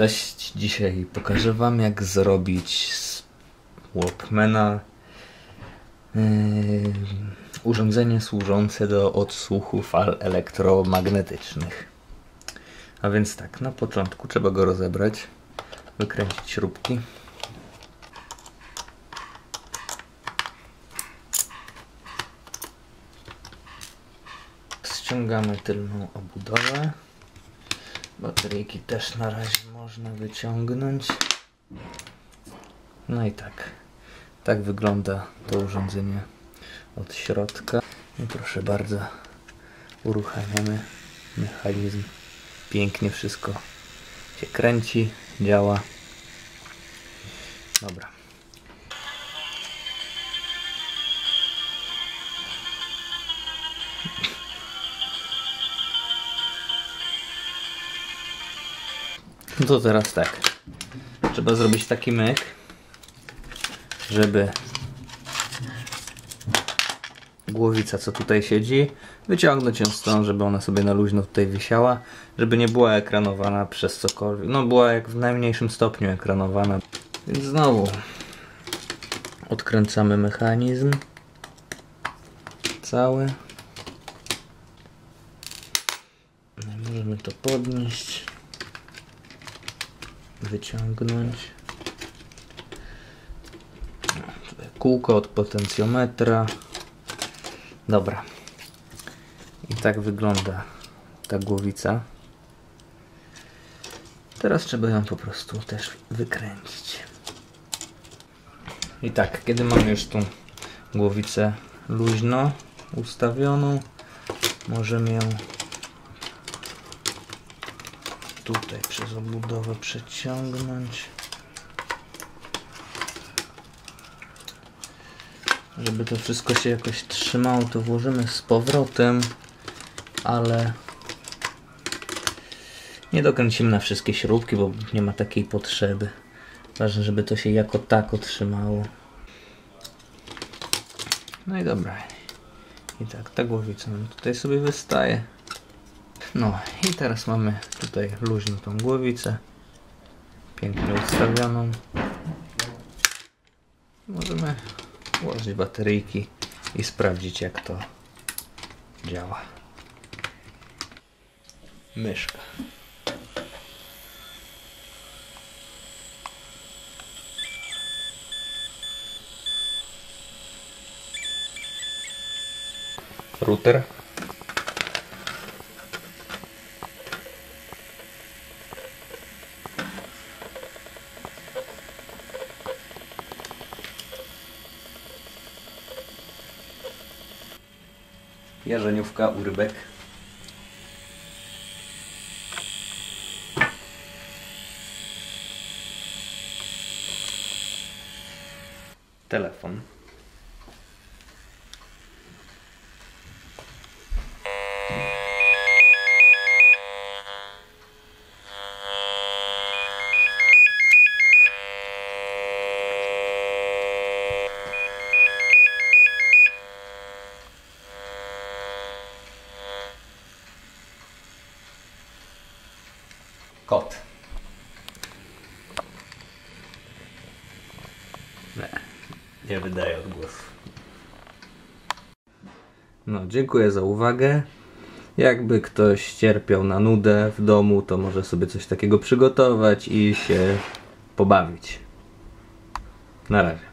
Cześć, dzisiaj pokażę Wam jak zrobić z Walkmana yy, urządzenie służące do odsłuchu fal elektromagnetycznych. A więc tak, na początku trzeba go rozebrać, wykręcić śrubki. Ściągamy tylną obudowę. Bateryjki też na razie można wyciągnąć. No i tak. Tak wygląda to urządzenie od środka. I proszę bardzo, uruchamiamy mechanizm. Pięknie wszystko się kręci, działa. Dobra. No to teraz tak. Trzeba zrobić taki myk, żeby głowica, co tutaj siedzi, wyciągnąć ją stąd, żeby ona sobie na luźno tutaj wisiała, żeby nie była ekranowana przez cokolwiek. No była jak w najmniejszym stopniu ekranowana. Więc znowu odkręcamy mechanizm cały. No możemy to podnieść wyciągnąć. Kółko od potencjometra. Dobra. I tak wygląda ta głowica. Teraz trzeba ją po prostu też wykręcić. I tak, kiedy mamy już tą głowicę luźno ustawioną, możemy ją tutaj przez obudowę przeciągnąć. Żeby to wszystko się jakoś trzymało, to włożymy z powrotem, ale nie dokręcimy na wszystkie śrubki, bo nie ma takiej potrzeby. Ważne, żeby to się jako tako trzymało. No i dobra. I tak, ta głowica nam tutaj sobie wystaje. No i teraz mamy tutaj luźną tą głowicę. Pięknie ustawioną. Możemy włożyć bateryjki i sprawdzić jak to działa. Myszka. Router. Jarzeniówka, urybek. Telefon. Kot. Nie, nie wydaje odgłosu. No, dziękuję za uwagę. Jakby ktoś cierpiał na nudę w domu, to może sobie coś takiego przygotować i się pobawić. Na razie.